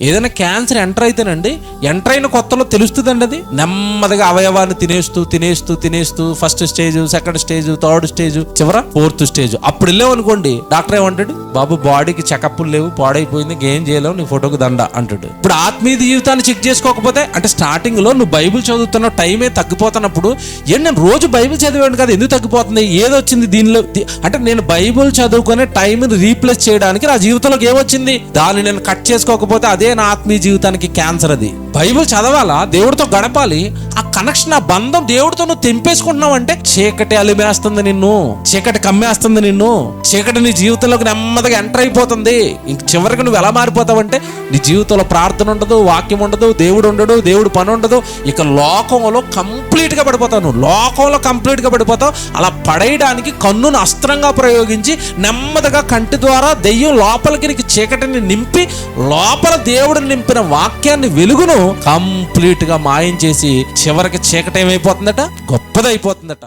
ఏదైనా cancer enter అయితేనండి enter అయిన కొత్తలో తెలుస్తుందండి అది. నెమ్మదిగా అవయవాన్ని తినేస్తూ తినేస్తూ తినేస్తూ first stage second stage third stage చివర ఫోర్త్ స్టేజ్ అప్పుడు వెళ్ళామనుకోండి డాక్టర్ ఏమంటాడు? బాబు బాడీకి చెకప్లు లేవు పాడైపోయింది ఏం చేయలేవు నీ ఫోటోకి దండ అంటాడు. ఇప్పుడు ఆత్మీయ జీవితాన్ని చెక్ చేసుకోకపోతే అంటే స్టార్టింగ్లో నువ్వు బైబిల్ చదువుతున్న టైమే తగ్గిపోతున్నప్పుడు ఏం నేను రోజు బైబిల్ చదివాను కదా ఎందుకు తగ్గిపోతుంది ఏదొచ్చింది దీనిలో అంటే నేను బైబిల్ చదువుకునే టైంని రీప్లేస్ చేయడానికి నా జీవితంలోకి ఏమొచ్చింది దాన్ని నేను కట్ చేసుకోకపోతే అదే నా ఆత్మీయ జీవితానికి క్యాన్సర్ అది. బైబిల్ చదవాలా? దేవుడితో గడపాలి? ఆ కనెక్షన్ ఆ బంధం దేవుడితో నువ్వు తెంపేసుకుంటున్నావు అంటే చీకటి అలిమేస్తుంది నిన్ను చీకటి కమ్మేస్తుంది నిన్ను చీకటి నీ జీవితంలోకి నెమ్మదిగా ఎంటర్ అయిపోతుంది. ఇంక చివరికి నువ్వు ఎలా మారిపోతావంటే నీ జీవితంలో ప్రార్థన ఉండదు వాక్యం ఉండదు దేవుడు ఉండడు దేవుడు పని ఉండదు. ఇక లోకంలో కంప్లీట్గా పడిపోతావు నువ్వు లోకంలో కంప్లీట్గా పడిపోతావు. అలా పడేయడానికి కన్నును అస్త్రంగా ప్రయోగించి నెమ్మదిగా కంటి ద్వారా దెయ్యం లోపలికి నీకు చీకటిని నింపి లోపల దేవుడు నింపిన వాక్యాన్ని వెలుగును కంప్లీట్గా మాయం చేసి చివరికి చీకటి ఏమైపోతుందట గొప్పదైపోతుందట.